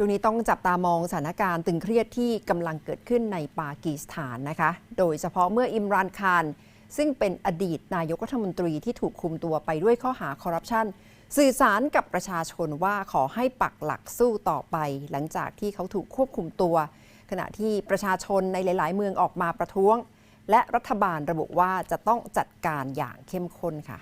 ช่วงนี้ต้องจับตามองสถานการณ์ตึงเครียดที่กำลังเกิดขึ้นในปากีสถานนะคะ โดยเฉพาะเมื่ออิมรานคารซึ่งเป็นอดีตนายกรัฐมนตรีที่ถูกคุมตัวไปด้วยข้อหาคอร์รัปชันสื่อสารกับประชาชนว่าขอให้ปักหลักสู้ต่อไป หลังจากที่เขาถูกควบคุมตัว ขณะที่ประชาชนในหลาย ๆ เมืองออกมาประท้วง และรัฐบาลระบุว่าจะต้องจัดการอย่างเข้มข้นค่ะ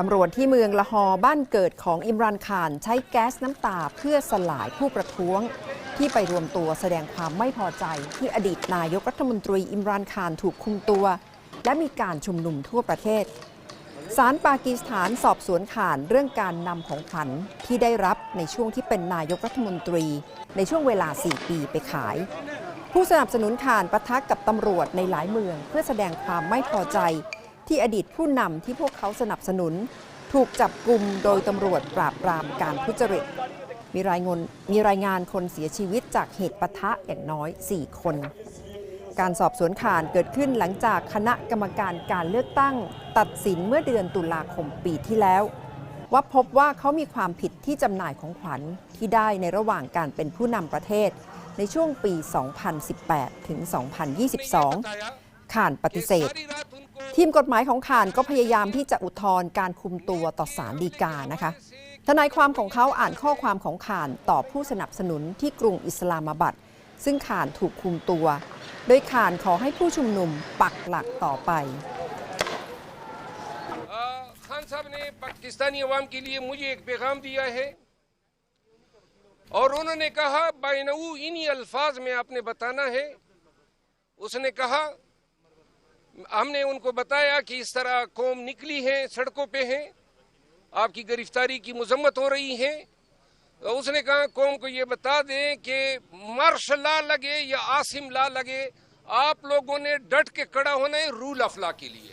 ตำรวจที่เมืองละฮอบ้านเกิดของอิมรานคารใช้แก๊สน้ำตาเพื่อสลายผู้ประท้วง ที่ไปรวมตัวแสดงความไม่พอใจ ที่อดีตนายกรัฐมนตรีอิมรานคารถูกคุมตัว และมีการชุมนุมทั่วประเทศศาลปากีสถานสอบสวนข่านเรื่องการนำของขวัญที่ได้รับในช่วงที่เป็นนายกรัฐมนตรี ในช่วงเวลา 4 ปีไปขาย ผู้สนับสนุนข่านประทักกับตำรวจในหลายเมือง เพื่อแสดงความไม่พอใจ ที่อดีตผู้นำที่พวกเขาสนับสนุน ถูกจับกลุ่มโดยตำรวจปราบปรามการทุจริต มีรายงานมีรายงานคนเสียชีวิตจากเหตุปะทะอย่างน้อย 4 คน การสอบสวนข่านเกิดขึ้นหลังจากคณะกรรมการการเลือกตั้ง ตัดสินเมื่อเดือนตุลาคมปีที่แล้ว ว่าพบว่าเขามีความผิดที่จำหน่ายของขวัญที่ได้ในระหว่างการเป็นผู้นำประเทศ ในช่วงปี 2018 ถึง 2022ข่านปฏิเสธ ทีมกฎหมายของข่านก็พยายามที่จะอุทธรณ์การคุมตัวต่อศาลฎีกานะคะ ทนายความของเขาอ่านข้อความของข่านต่อผู้สนับสนุนที่กรุงอิสลามาบัด ซึ่งข่านถูกคุมตัว โดยข่านขอให้ผู้ชุมนุมปักหลักต่อไป आ, खान साहब ने पाकिस्तानी अवाम के लिए मुझे एक पैगाम दिया है और उन्होंने कहा बैनऊ इन्हीं अल्फाज में आपने बताना है उसने कहा हमने उनको बताया कि इस तरह कौम निकली है सड़कों पे है आपकी गिरफ्तारी की मजम्मत हो रही है तो उसने कहा कौम को ये बता दें कि मार्श ला लगे या आसिम ला लगे आप लोगों ने डट के खड़ा होना है रूल ऑफ लॉ के लिए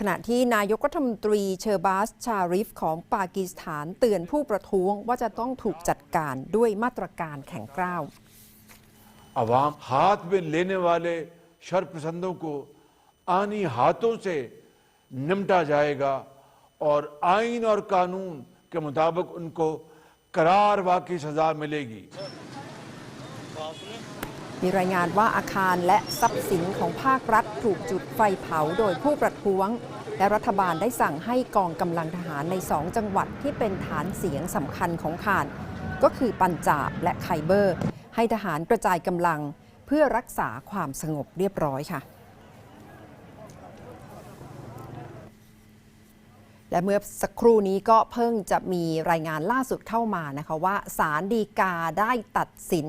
ขณะที่นายกรัฐมนตรีเชอร์บาส ชาริฟของปากีสถานเตือนผู้ประท้วงว่าจะต้องถูกจัดการด้วยมาตรการแข็งกร้าว अवाम हाथ में लेने वाले शरपसंदों को आनी हाथों से निमटा जाएगा और आइन और कानून के मुताबिक उनको करार वाकई सजा मिलेगी มีรายงานว่าอาคารและทรัพย์สินของภาครัฐถูกจุดไฟเผาโดยผู้ประท้วง และรัฐบาลได้สั่งให้กองกำลังทหารในสองจังหวัดที่เป็นฐานเสียงสำคัญของข่าน ก็คือปัญจาบและไคเบอร์ ให้ทหารกระจายกำลังเ พื่อรักษาความสงบเรียบร้อยค่ะ และเมื่อสักครู่นี้ก็เพิ่งจะมีรายงานล่าสุดเข้ามานะคะว่าศาลฎีกาได้ตัดสิน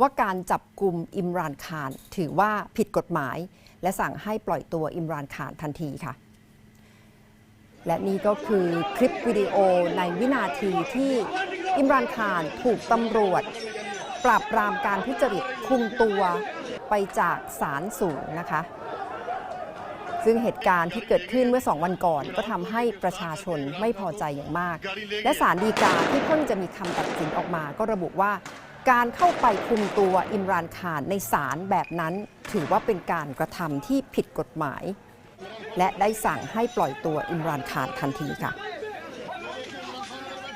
ว่าการจับกลุ่มอิมรานคารถือว่าผิดกฎหมาย และสั่งให้ปล่อยตัวอิมรานคารทันทีค่ะ และนี่ก็คือคลิปวิดีโอในวินาทีที่อิมรานคารถูกตำรวจ ปราบปรามการทุจริตคุมตัวไปจากศาลสูงนะคะ ซึ่งเหตุการณ์ที่เกิดขึ้นเมื่อสองวันก่อน ก็ทำให้ประชาชนไม่พอใจอย่างมาก และศาลฎีกาที่เพิ่งจะมีคำตัดสินออกมา ก็ระบุว่าการเข้าไปคุมตัวอิมรานคารในศาลแบบนั้น ถือว่าเป็นการกระทำที่ผิดกฎหมาย และได้สั่งให้ปล่อยตัวอิมรานคารทันทีค่ะ